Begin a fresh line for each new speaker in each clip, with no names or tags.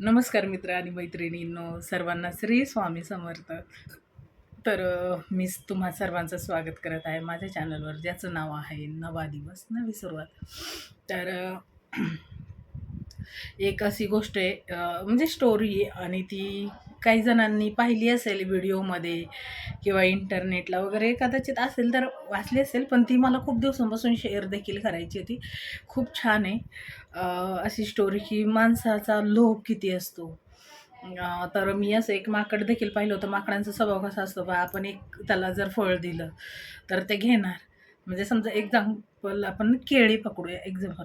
नमस्कार मित्र आणि मैत्रिणींनो सर्वांना श्री स्वामी समर्थ. तर मी तुम्हा सर्वांचं स्वागत करत आहे माझ्या चॅनलवर ज्याचं नाव आहे नवा दिवस नवी सुरुवात. तर एक अशी गोष्ट आहे म्हणजे स्टोरी आणि ती काही जणांनी पाहिली असेल व्हिडिओमध्ये किंवा इंटरनेटला वगैरे कदाचित असेल तर वाचली असेल पण ती मला खूप दिवसांपासून शेअर देखील करायची होती. खूप छान आहे. अशी स्टोरी की माणसाचा लोभ किती असतो. तर मी असं एक माकड देखील पाहिलं होतं. माकडांचा स्वभाव कसा असतो बा आपण एक त्याला जर फळ दिलं तर ते घेणार. म्हणजे समजा एक्झाम्पल आपण केळी पकडूया एक्झाम्पल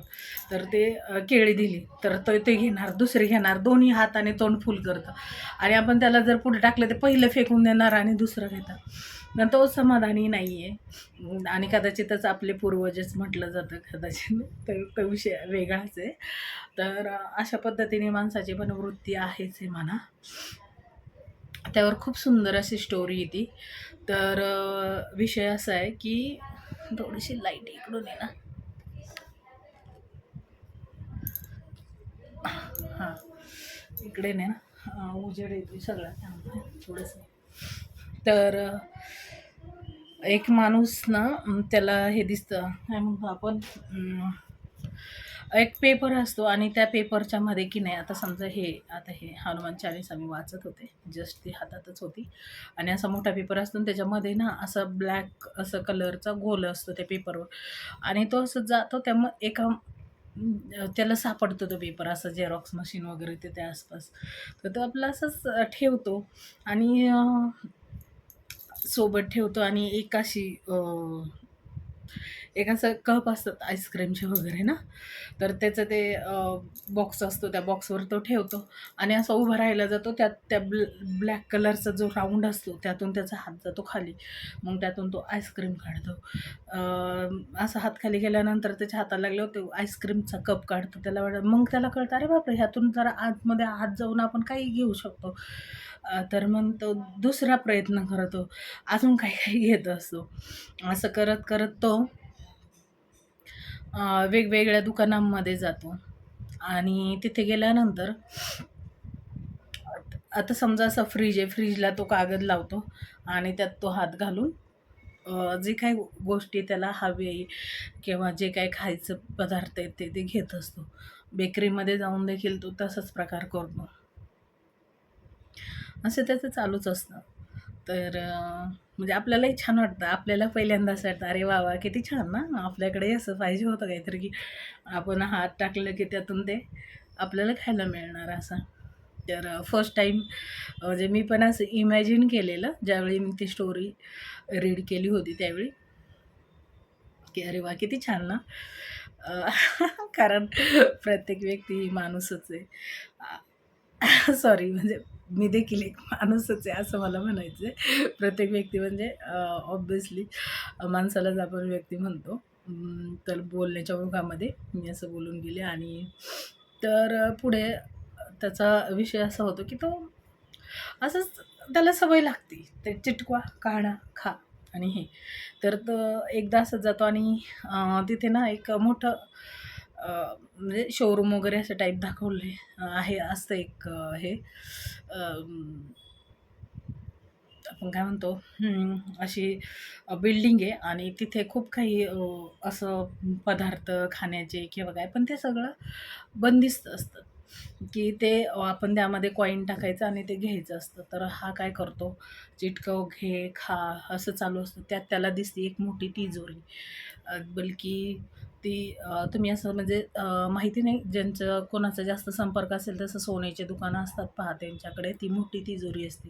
तर ते केळी दिली तर तो ते घेणार दुसरी घेणार दोन्ही हाताने तोंड फुल करतं. आणि आपण त्याला जर पुढे टाकलं तर पहिलं फेकून देणार आणि दुसरं घेतात. ना तो समाधानी नाही आहे आणि कदाचितच आपले पूर्वजच म्हटलं जातं कदाचित तर तो विषय वेगळाच आहे. तर अशा पद्धतीने माणसाची पण वृत्ती आहेच आहे म्हणा. त्यावर खूप सुंदर अशी स्टोरी येते. तर विषय असा आहे की थोडीशी लाइट इकडून आहे ना. हां इकडे नाही ना. उजेड येतो सगळा त्यामुळे थोडंसं. तर एक माणूस ना त्याला हे दिसतं. काय म्हणतो आपण? एक पेपर असतो आणि त्या पेपरच्या मध्ये की नाही आता समजा हे आता हे हनुमान चालीसा मी वाचत होते जस्ट ती हातातच होती. आणि असा मोठा पेपर असतो आणि त्याच्यामध्ये ना असं ब्लॅक असं कलरचा गोल असतो त्या पेपरवर. आणि तो असं जातो त्यामुळं एका त्याला सापडतो तो पेपर असं झेरॉक्स मशीन वगैरे ते त्या आसपास. तर तो आपला असंच ठेवतो आणि सोबत ठेवतो आणि एक अशी एक असं कप असतात आईस्क्रीमचे वगैरे ना तर त्याचं ते बॉक्स असतो त्या बॉक्सवर तो ठेवतो आणि असा उभा राहायला जातो त्यात त्या ब्ल ब्लॅक कलरचा जो राऊंड असतो त्यातून त्याचा हात जातो खाली. मग त्यातून तो आईस्क्रीम काढतो. असा हात खाली गेल्यानंतर त्याच्या हाताला लागल्यावर तो आईस्क्रीमचा कप काढतो त्याला वाटत मग त्याला कळतं अरे बापरे ह्यातून जरा आतमध्ये हात जाऊन आपण काही घेऊ शकतो. तर मग तो दुसरा प्रयत्न करतो. अजून काही काही घेत असतो. असं करत करत तो वेगवेगळ्या दुकानांमध्ये जातो. आणि तिथे गेल्यानंतर आता समजा असं फ्रीज आहे फ्रीजला तो कागद लावतो आणि त्यात तो हात घालून जे काही गोष्टी त्याला हवे किंवा जे काही खायचं पदार्थ आहेत ते ते घेत असतो. बेकरीमध्ये जाऊन देखील तो तसाच प्रकार करतो. असं त्याचं चालूच असतं. तर म्हणजे आपल्यालाही छान वाटतं. आपल्याला पहिल्यांदा असं वाटतं अरे वा वा किती छान ना. आपल्याकडे असं पाहिजे होतं काहीतरी की आपण हात टाकलं की त्यातून ते आपल्याला खायला मिळणार असं. तर फर्स्ट टाईम म्हणजे मी पण असं इमॅजिन केलेलं. ज्यावेळी मी ती स्टोरी रीड केली होती त्यावेळी की अरे वा किती छान ना. कारण प्रत्येक व्यक्ती माणूसच आहे. सॉरी म्हणजे मी देखील एक माणूसच आहे असं मला म्हणायचं आहे प्रत्येक व्यक्ती म्हणजे ऑब्विसली माणसालाच आपण व्यक्ती म्हणतो तर बोलण्याच्या ओघामध्ये मी असं बोलून गेले आणि तर पुढे त्याचा विषय असा होतो की तो असंच त्याला सवय लागते. ते चिटकवा काढा खा आणि हे. तर तो एकदा असंच जातो आणि तिथे ना एक मोठं म्हणजे शोरूम वगैरे असं टाईप दाखवले आहे असतं एक हे. आपण काय म्हणतो? अशी बिल्डिंग आहे आणि तिथे खूप काही असं पदार्थ खाण्याचे किंवा काय पण ते सगळं बंदिस्त असतं. की ते आपण त्यामध्ये कॉईन टाकायचं आणि ते घ्यायचं असतं. तर हा काय करतो? चिटकव घे खा असं चालू असतं. त्यात त्याला दिसते एक मोठी तिजोरी. बलकी ती तुम्ही असं म्हणजे माहिती नाही ज्यांचं कोणाचा जास्त संपर्क असेल तसं सोन्याचे दुकानं असतात पहा त्यांच्याकडे. ती मोठी तिजोरी असते.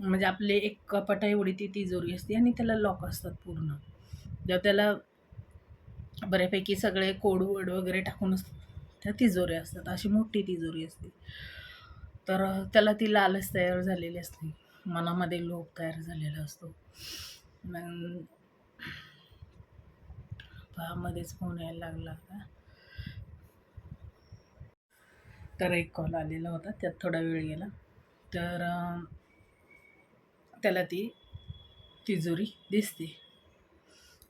म्हणजे आपले एक कपाटा एवढी ती तिजोरी असते आणि त्याला लॉक असतात पूर्ण. जर त्याला बऱ्यापैकी सगळे कोडवड वगैरे टाकून असतात. त्या तिजोऱ्या असतात अशी मोठी तिजोरी असते. तर त्याला ती लालच तयार झालेली असते. मनामध्ये लोभ तयार झालेला असतो. मग मध्येच फोन यायला लागला होता. तर एक कॉल आलेला होता त्यात थोडा वेळ गेला. तर त्याला ती तिजोरी दिसते.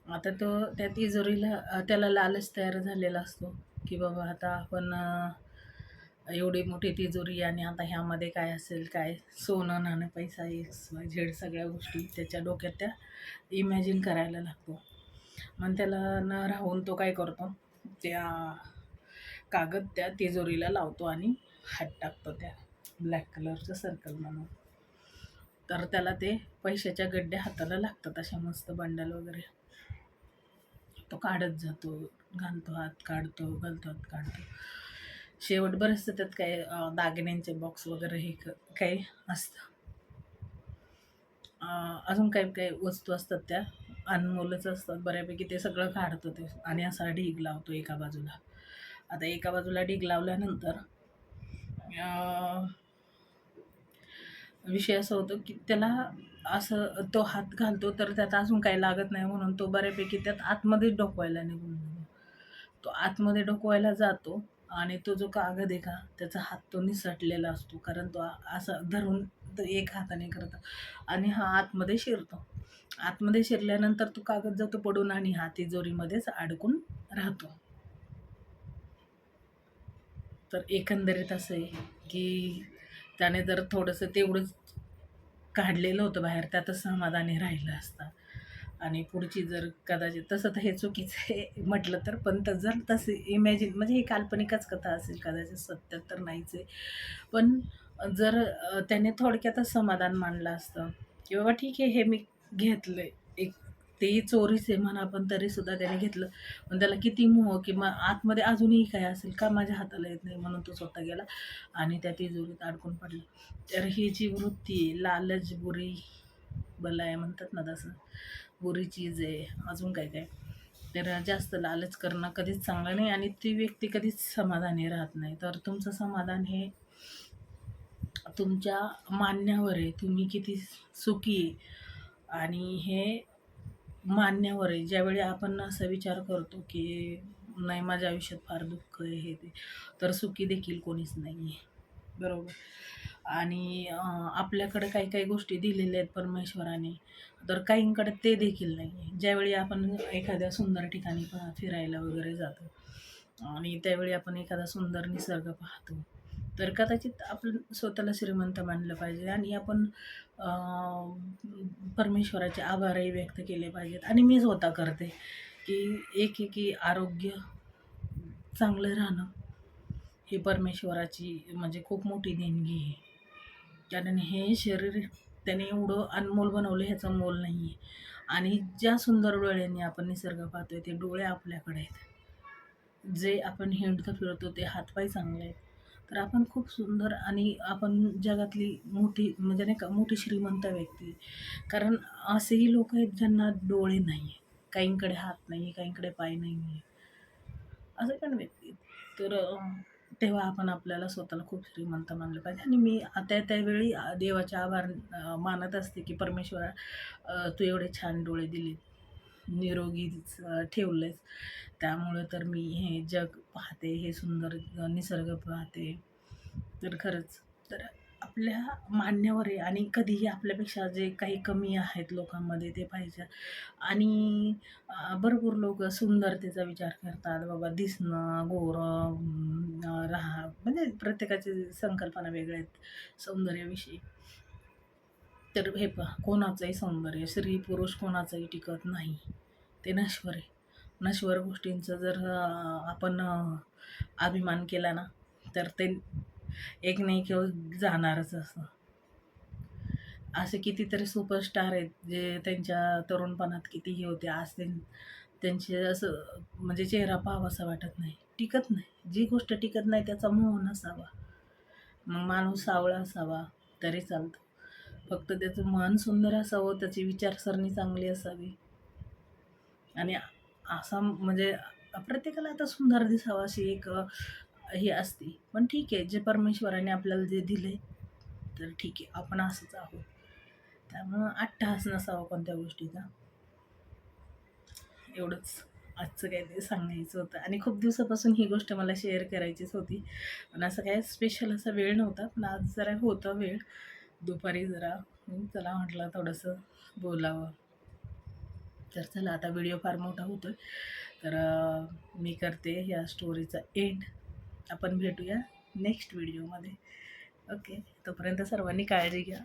आता तो त्या तिजोरीला त्याला लालच तयार झालेला असतो. की बाबा आता आपण एवढी मोठी तिजोरी आणि आता ह्यामध्ये काय असेल काय सोनं नाणं पैसा एक्स वाय झेड सगळ्या गोष्टी त्याच्या डोक्यात त्या इमॅजिन करायला लागतो. मग त्याला न राहून तो काय करतो त्या कागद त्या तिजोरीला लावतो आणि हात टाकतो त्या ब्लॅक कलरचं सर्कल म्हणून. तर त्याला ते पैशाच्या गड्ड्या हाताला लागतात अशा मस्त बंडल वगैरे. तो काढत जातो घालतो हात काढतो घालतो हात काढतो. शेवट असतं त्यात काय दागिन्यांचे बॉक्स वगैरे हे क- काही असतं अजून काही काही वस्तू असतात त्या. अनमोलच असतात बऱ्यापैकी ते सगळं काढतो ते. आणि असा ढीग लावतो एका बाजूला. आता एका बाजूला ढीग लावल्यानंतर विषय असा होतो की त्याला असं तो हात घालतो तर त्यात अजून काही लागत नाही म्हणून तो बऱ्यापैकी त्यात आतमध्ये डोकवायला निघून तो आतमध्ये डोकवायला जातो आणि तो जो कागद आहे का त्याचा हात तो निसटलेला असतो कारण तो असं असा धरून तो एक हाताने करतो आणि हा आतमध्ये शिरतो. आतमध्ये शिरल्यानंतर तो कागद जातो पडून आणि हा तिजोरीमध्येच अडकून राहतो. तर एकंदरीत असं आहे की त्याने जर थोडंसं तेवढंच काढलेलं होतं बाहेर त्यातच समाधानी राहिलं असतं. आणि पुढची जर कदाचित तसं तर हे चुकीचं आहे म्हटलं तर पण तर जर तसे इमॅजिन म्हणजे ही काल्पनिकच कथा असेल कदाचित सत्य तर नाहीच आहे. पण जर त्याने थोडक्यातच समाधान मानलं असतं की बाबा ठीक आहे हे मी घेतलं एक तेही चोरीच आहे म्हणा पण तरीसुद्धा त्याने घेतलं. पण त्याला किती मोह किंवा आतमध्ये अजूनही काय असेल का माझ्या हाताला येत नाही म्हणून तो स्वतः गेला आणि त्या तिजोरीत अडकून पडला. तर ही जी वृत्ती आहे, लालच बुरी बलाय म्हणतात ना तसं. बुरी चीज आहे अजून काय काय. तर जास्त लालच करणं कधीच चांगलं नाही आणि ती व्यक्ती कधीच समाधानी राहत नाही. तर तुमचं समाधान हे तुमच्या मान्यावर आहे. तुम्ही किती सुखी आहे. आणि हे मान्यावर आहे ज्यावेळी आपण असा विचार करतो की नाही माझ्या आयुष्यात फार दुःख आहे हे ते तर सुखी देखील कोणीच नाही आहे बरोबर? आणि आपल्याकडे काही काही गोष्टी दिलेल्या आहेत परमेश्वराने तर काहींकडे ते देखील नाही आहे ज्यावेळी आपण एखाद्या सुंदर ठिकाणी पहा फिरायला वगैरे जातो आणि त्यावेळी आपण एखादा सुंदर निसर्ग पाहतो तर कदाचित आपण स्वतःला श्रीमंत मानलं पाहिजे आणि आपण परमेश्वराचे आभारही व्यक्त केले पाहिजेत. आणि मी स्वतः करते की एक एकी आरोग्य चांगलं राहणं ही परमेश्वराची म्हणजे खूप मोठी देणगी आहे. कारण हे शरीर त्याने एवढं अनमोल बनवलं ह्याचं मोल नाही आहे आणि ज्या सुंदर डोळ्यांनी आपण निसर्ग पाहतोय ते डोळे आपल्याकडे आहेत. जे आपण हिंडतं फिरतो ते हातपाय चांगले आहेत. तर आपण खूप सुंदर आणि आपण जगातली मोठी म्हणजे नाही का मोठी श्रीमंत व्यक्ती. कारण असेही लोक आहेत ज्यांना डोळे नाही आहे काहींकडे हात नाही आहे काहींकडे पाय नाही आहे असे पण व्यक्ती तर तेव्हा आपण आपल्याला स्वतःला खूप श्रीमंत मानलं पाहिजे. आणि मी त्या त्यावेळी देवाचे आभार मानत असते की परमेश्वरा तू एवढे छान डोळे दिले निरोगी ठेवलं ठेवलेस त्यामुळं तर मी हे जग पाहते हे सुंदर निसर्ग पाहते. तर खरंच तर आपल्या मान्यावर आहे आणि कधीही आपल्यापेक्षा जे काही कमी आहेत लोकांमध्ये ते पाहिजे. आणि भरपूर लोक सुंदरतेचा विचार करतात. बाबा दिसणं गोरं राहा म्हणजे प्रत्येकाची संकल्पना वेगळ्या आहेत सौंदर्याविषयी. तर हे पहा कोणाचंही सौंदर्य स्त्री पुरुष कोणाचंही टिकत नाही. ते नश्वर आहे. नश्वर गोष्टींचं जर आपण अभिमान केला ना तर ते एक नाही किंवा जाणारच असं. असे कितीतरी सुपरस्टार आहेत जे त्यांच्या तरुणपणात किती हे होते आज ते त्यांचे असं म्हणजे चेहरा पाहावासा वाटत नाही. टिकत नाही. जी गोष्ट टिकत नाही त्याचा मोह नसावा. मग माणूस सावळा असावा तरी चालतं. फक्त त्याचं मन सुंदर असावं त्याची विचारसरणी चांगली असावी. आणि असा म्हणजे प्रत्येकाला आता सुंदर दिसावं अशी एक हे असते. पण ठीक आहे जे परमेश्वराने आपल्याला जे दिले तर ठीक आहे आपण असंच आहोत. त्यामुळं अट्टहास नसावा कोणत्या गोष्टीचा. एवढंच आजचं काय ते सांगायचं होतं. आणि खूप दिवसापासून ही गोष्ट मला शेअर करायचीच होती. पण असं काय स्पेशल असा वेळ नव्हता. पण आज जरा होतं वेळ. दुपारी जरा. चला म्हटलं थोडंसं बोलावं. तर चला आता व्हिडिओ फार मोठा होतो आहे तर मी करते या स्टोरीचा एंड आपण भेटूया नेक्स्ट व्हिडिओमध्ये ओके तोपर्यंत सर्वांनी काळजी घ्या.